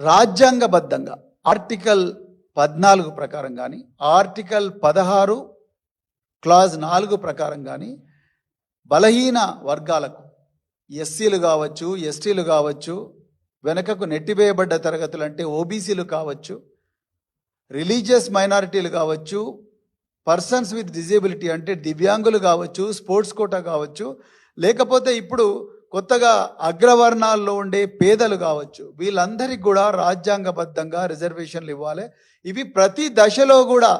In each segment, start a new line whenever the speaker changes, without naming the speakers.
రాజ్యాంగబద్ధంగా ఆర్టికల్ పద్నాలుగు ప్రకారం కానీ ఆర్టికల్ పదహారు క్లాజ్ నాలుగు ప్రకారం కానీ బలహీన వర్గాలకు ఎస్సీలు కావచ్చు ఎస్టీలు కావచ్చు వెనకకు నెట్టివేయబడ్డ తరగతులు అంటే ఓబీసీలు కావచ్చు రిలీజియస్ మైనారిటీలు కావచ్చు పర్సన్స్ విత్ డిజేబిలిటీ అంటే దివ్యాంగులు కావచ్చు స్పోర్ట్స్ కోటా కావచ్చు లేకపోతే ఇప్పుడు కొత్తగా అగ్రవర్ణాల్లో ఉండే పేదలు కావచ్చు వీళ్ళందరికీ కూడా రాజ్యాంగబద్ధంగా రిజర్వేషన్లు ఇవ్వాలి. ఇవి ప్రతి దశలో కూడా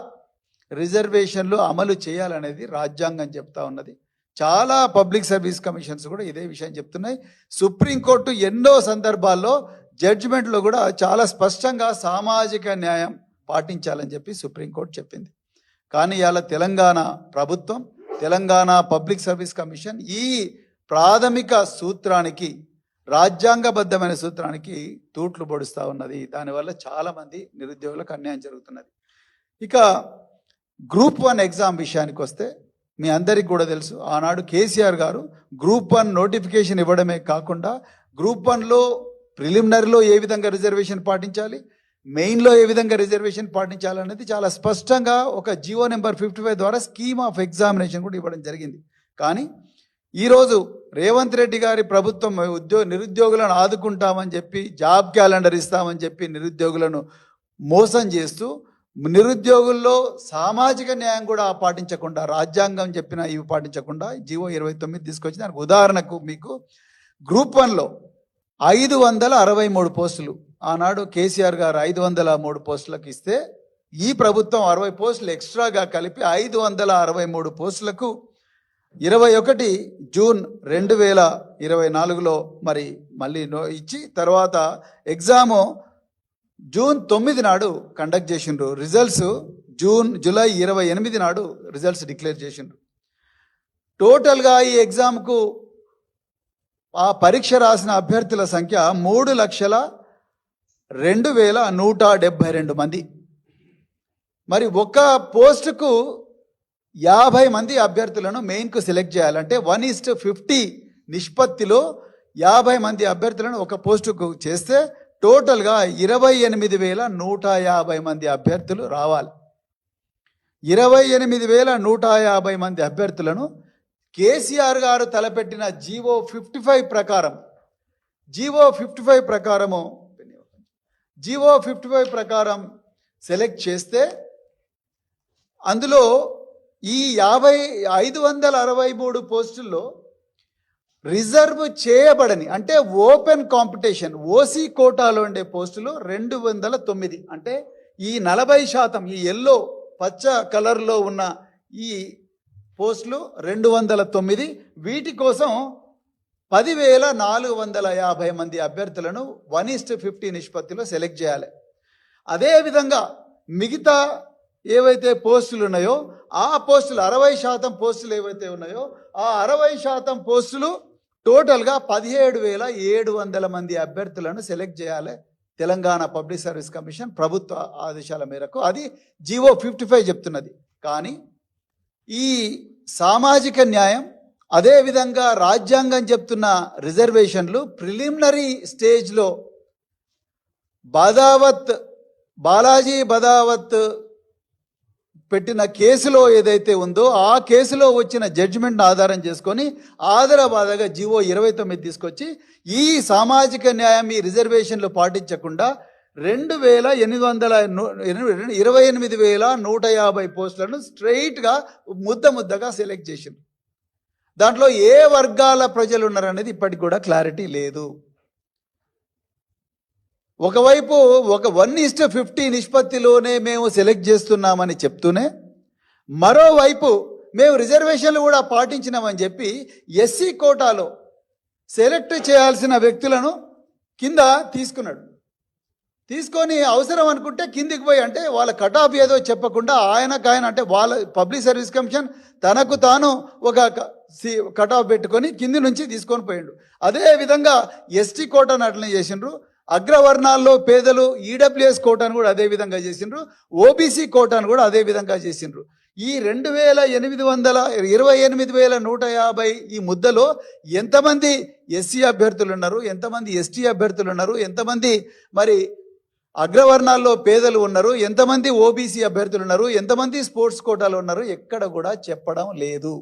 రిజర్వేషన్లు అమలు చేయాలనేది రాజ్యాంగం చెప్తా ఉన్నది. చాలా పబ్లిక్ సర్వీస్ కమిషన్స్ కూడా ఇదే విషయం చెప్తున్నాయి. సుప్రీంకోర్టు ఎన్నో సందర్భాల్లో జడ్జిమెంట్లో కూడా చాలా స్పష్టంగా సామాజిక న్యాయం పాటించాలని చెప్పి సుప్రీంకోర్టు చెప్పింది. కానీ ఇలా తెలంగాణ ప్రభుత్వం తెలంగాణ పబ్లిక్ సర్వీస్ కమిషన్ ఈ ప్రాథమిక సూత్రానికి రాజ్యాంగబద్ధమైన సూత్రానికి తూట్లు పొడుస్తూ ఉన్నది. దానివల్ల చాలామంది నిరుద్యోగులకు అన్యాయం జరుగుతున్నది. ఇక గ్రూప్ వన్ ఎగ్జామ్ విషయానికి వస్తే మీ అందరికి కూడా తెలుసు ఆనాడు కేసీఆర్ గారు గ్రూప్ వన్ నోటిఫికేషన్ ఇవ్వడమే కాకుండా గ్రూప్ వన్లో ప్రిలిమినరీలో ఏ విధంగా రిజర్వేషన్ పాటించాలి మెయిన్లో ఏ విధంగా రిజర్వేషన్ పాటించాలనేది చాలా స్పష్టంగా ఒక జియో నెంబర్ ఫిఫ్టీ ఫైవ్ ద్వారా స్కీమ్ ఆఫ్ ఎగ్జామినేషన్ కూడా ఇవ్వడం జరిగింది. కానీ ఈరోజు రేవంత్ రెడ్డి గారి ప్రభుత్వం ఉద్యోగ నిరుద్యోగులను ఆదుకుంటామని చెప్పి జాబ్ క్యాలెండర్ ఇస్తామని చెప్పి నిరుద్యోగులను మోసం చేస్తూ నిరుద్యోగుల్లో సామాజిక న్యాయం కూడా పాటించకుండా రాజ్యాంగం చెప్పిన ఇవి పాటించకుండా జీవో ఇరవై తొమ్మిది తీసుకొచ్చి దానికి ఉదాహరణకు మీకు గ్రూప్ వన్లో ఐదు వందల అరవై మూడు పోస్టులు. ఆనాడు కేసీఆర్ గారు ఐదు వందల మూడు పోస్టులకు ఇస్తే ఈ ప్రభుత్వం అరవై పోస్టులు ఎక్స్ట్రాగా కలిపి ఐదు వందల అరవై మూడు పోస్టులకు ఇరవై ఒకటి జూన్ రెండు వేల ఇరవై నాలుగులో మరి మళ్ళీ నో ఇచ్చి తర్వాత ఎగ్జాము జూన్ తొమ్మిది నాడు కండక్ట్ చేసిండ్రు. రిజల్ట్స్ జూన్ జూలై ఇరవై ఎనిమిది నాడు రిజల్ట్స్ డిక్లేర్ చేసిండ్రు. టోటల్గా ఈ ఎగ్జామ్కు ఆ పరీక్ష రాసిన అభ్యర్థుల సంఖ్య మూడు లక్షల రెండు వేల నూట డెబ్భై రెండు మంది. మరి ఒక పోస్టుకు యాభై మంది అభ్యర్థులను మెయిన్కు సెలెక్ట్ చేయాలంటే వన్ ఈస్ట్ ఫిఫ్టీ నిష్పత్తిలో యాభై మంది అభ్యర్థులను ఒక పోస్టుకు చేస్తే టోటల్గా ఇరవై ఎనిమిది వేల నూట యాభై మంది అభ్యర్థులు రావాలి. ఇరవై ఎనిమిది వేల నూట యాభై మంది అభ్యర్థులను కేసీఆర్ గారు తలపెట్టిన జీవో ఫిఫ్టీ ఫైవ్ ప్రకారం జీవో ఫిఫ్టీ ఫైవ్ ప్రకారము జీవో ఫిఫ్టీ ఫైవ్ ప్రకారం సెలెక్ట్ చేస్తే అందులో ఈ యాభై ఐదు వందల అరవై మూడు పోస్టుల్లో రిజర్వ్ చేయబడని అంటే ఓపెన్ కాంపిటీషన్ ఓసీ కోటాలో ఉండే పోస్టులు రెండు వందల తొమ్మిది. అంటే ఈ నలభై శాతం ఈ ఎల్లో పచ్చ కలర్లో ఉన్న ఈ పోస్టులు రెండు వందల తొమ్మిది. వీటి కోసం పదివేల నాలుగు వందల యాభై మంది అభ్యర్థులను వన్ ఈస్ట్ ఫిఫ్టీ నిష్పత్తిలో సెలెక్ట్ చేయాలి. అదేవిధంగా మిగతా ఏవైతే పోస్టులు ఉన్నాయో ఆ పోస్టులు అరవై శాతం పోస్టులు ఏవైతే ఉన్నాయో ఆ అరవై శాతం పోస్టులు టోటల్గా పదిహేడు వేల ఏడు వందల మంది అభ్యర్థులను సెలెక్ట్ చేయాలి తెలంగాణ పబ్లిక్ సర్వీస్ కమిషన్ ప్రభుత్వ ఆదేశాల మేరకు. అది జీవో ఫిఫ్టీ ఫైవ్ చెప్తున్నది. కానీ ఈ సామాజిక న్యాయం అదేవిధంగా రాజ్యాంగం చెప్తున్న రిజర్వేషన్లు ప్రిలిమినరీ స్టేజ్లో బాదావత్ బాలాజీ బదావత్ పెట్టిన కేసులో ఏదైతే ఉందో ఆ కేసులో వచ్చిన జడ్జిమెంట్ను ఆధారం చేసుకొని ఆధారబాధగా జీవో ఇరవై తొమ్మిది తీసుకొచ్చి ఈ సామాజిక న్యాయం ఈ రిజర్వేషన్లు పాటించకుండా రెండు వేల ఎనిమిది వందల ఇరవై ఎనిమిది వేల నూట యాభై పోస్టులను స్ట్రైట్గా ముద్ద ముద్దగా సెలెక్ట్ చేసింది దాంట్లో ఏ వర్గాల ప్రజలు ఉన్నారనేది ఇప్పటికి కూడా క్లారిటీ లేదు. ఒకవైపు ఒక వన్ ఇస్ట్ ఫిఫ్టీ నిష్పత్తిలోనే మేము సెలెక్ట్ చేస్తున్నామని చెప్తూనే మరోవైపు మేము రిజర్వేషన్లు కూడా పాటించినామని చెప్పి ఎస్సీ కోటాలో సెలెక్ట్ చేయాల్సిన వ్యక్తులను కింద తీసుకున్నాడు. తీసుకొని అవసరం అనుకుంటే కిందికి పోయి అంటే వాళ్ళ కటాఫ్ ఏదో చెప్పకుండా ఆయనకు ఆయన అంటే వాళ్ళ పబ్లిక్ సర్వీస్ కమిషన్ తనకు తాను ఒక కటాఫ్ పెట్టుకొని కింది నుంచి తీసుకొని పోయిండు. అదే విధంగా ఎస్టీ కోటాను అట్లనే చేసిండ్రు. అగ్రవర్ణాల్లో పేదలు ఈడబ్ల్యూఎస్ కోటాను కూడా అదే విధంగా చేసిండ్రు. ఓబీసీ కోటాను కూడా అదే విధంగా చేసిండ్రు. ఈ రెండు వేల ఎనిమిది వందల ఇరవై ఎనిమిది వేల నూట యాభై ఈ ముద్దలో ఎంతమంది ఎస్సీ అభ్యర్థులు ఉన్నారు? ఎంతమంది ఎస్టీ అభ్యర్థులు ఉన్నారు? ఎంతమంది మరి అగ్రవర్ణాల్లో పేదలు ఉన్నారు? ఎంతమంది ఓబీసీ అభ్యర్థులు ఉన్నారు? ఎంతమంది స్పోర్ట్స్ కోటాలు ఉన్నారు? ఎక్కడ కూడా చెప్పడం లేదు.